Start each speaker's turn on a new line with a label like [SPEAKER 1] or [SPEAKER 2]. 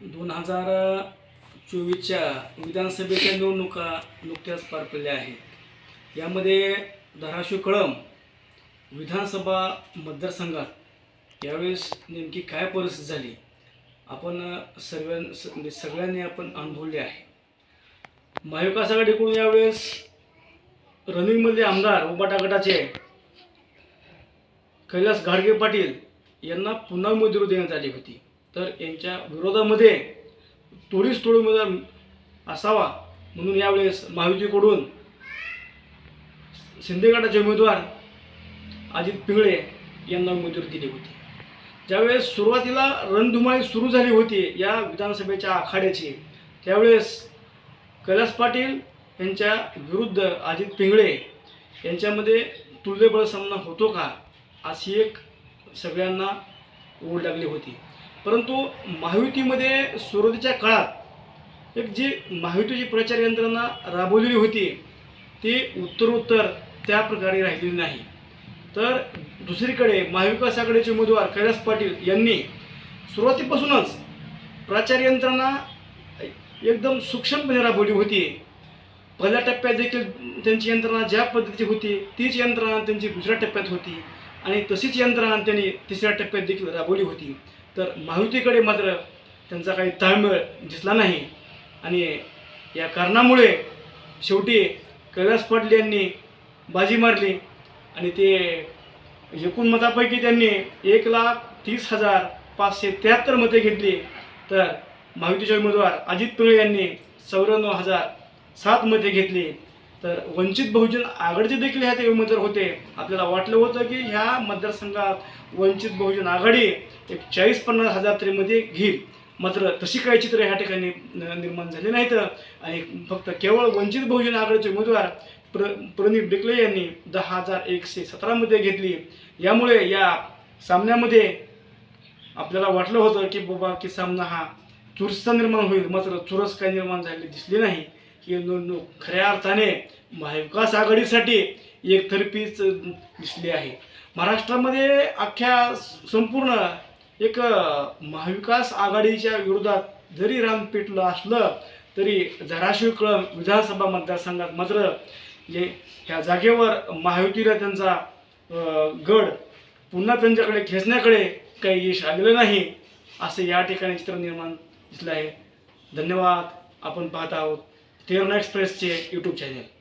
[SPEAKER 1] दोन हजार चोवीसच्या विधानसभेच्या निवडणुका नुकत्याच पार पडल्या आहेत. यामध्ये धाराशिव कळम विधानसभा मतदारसंघात यावेळेस नेमकी काय परिस्थिती झाली आपण सर्व म्हणजे सगळ्यांनी आपण अनुभवले आहे. महाविकास आघाडीकडून यावेळेस रनिंगमध्ये आमदार उबाटा गटाचे कैलास गाडगे पाटील यांना पुन्हा उमेदवारी देण्यात आली होती. तर यांच्या विरोधामध्ये तोडीस तोड उमेदवार असावा म्हणून यावेळेस महायुतीकडून शिंदेगडाचे उमेदवार अजित पिंगळे यांना उमेदवारी दिली होती. ज्यावेळेस सुरुवातीला रणधुमाळी सुरू झाली होती या विधानसभेच्या आखाड्याची त्यावेळेस कैलास पाटील यांच्या विरुद्ध अजित पिंगळे यांच्यामध्ये तुल्यबळ सामना होतो का अशी एक सगळ्यांना ओढ लागली होती. परंतु महायुतीमध्ये सुरुवातीच्या काळात एक जी महायुतीची प्रचार यंत्रणा राबवलेली होती ती उत्तरोत्तर त्या प्रकारे राहिलेली नाही. तर दुसरीकडे महाविकास आघाडीचे उमेदवार कैलास पाटील यांनी सुरुवातीपासूनच प्रचार यंत्रणा एकदम सूक्ष्मपणे राबवली होती. पहिल्या टप्प्यात देखील त्यांची यंत्रणा ज्या पद्धतीची होती तीच यंत्रणा त्यांची दुसऱ्या टप्प्यात होती आणि तशीच यंत्रणा त्यांनी तिसऱ्या टप्प्यात देखील राबवली होती. तर महायुतीकडे मात्र त्यांचा काही ताळमेळ दिसला नाही. आणि या कारणामुळे शेवटी कैलास पाटील यांनी बाजी मारली आणि ते एकूण मतापैकी त्यांनी एक लाख तीस हजार पाचशे त्र्याहत्तर मते घेतली. तर महायुतीचे उमेदवार अजित पिंगळे यांनी चौऱ्याण्णव हजार सात मते घेतली. तर वंचित बहुजन आघाडीचे देखील ह्यात उमेदवार होते. आपल्याला वाटलं होतं की ह्या मतदारसंघात वंचित बहुजन आघाडी एक चाळीस पन्नास हजार तरीमध्ये घेईल. मात्र तशी काही चित्र ह्या ठिकाणी निर्माण झाली नाहीत. आणि फक्त केवळ वंचित बहुजन आघाडीचे उमेदवार प्र प्रणित डिकले यांनी दहा हजार एकशे सतरामध्ये घेतली. यामुळे या सामन्यामध्ये आपल्याला वाटलं होतं की बाबा की सामना हा चुरसचा निर्माण होईल. मात्र चुरस काय निर्माण झालेली दिसली नाही. ही निवडणूक खऱ्या अर्थाने महाविकास आघाडीसाठी एकतर्फीच दिसली आहे. महाराष्ट्रामध्ये अख्ख्या संपूर्ण एक महाविकास आघाडीच्या विरोधात जरी रान पेटलं असलं तरी धाराशिव कळम विधानसभा मतदारसंघात मात्र जे ह्या जागेवर महायुतीला त्यांचा गड पुन्हा त्यांच्याकडे खेचण्याकडे काही यश आलेलं नाही असं या ठिकाणी चित्र निर्माण दिसलं आहे. धन्यवाद. आपण पाहत आहोत. તેરના એક્સપ્રેસ છે યુટ્યુબ ચેનલ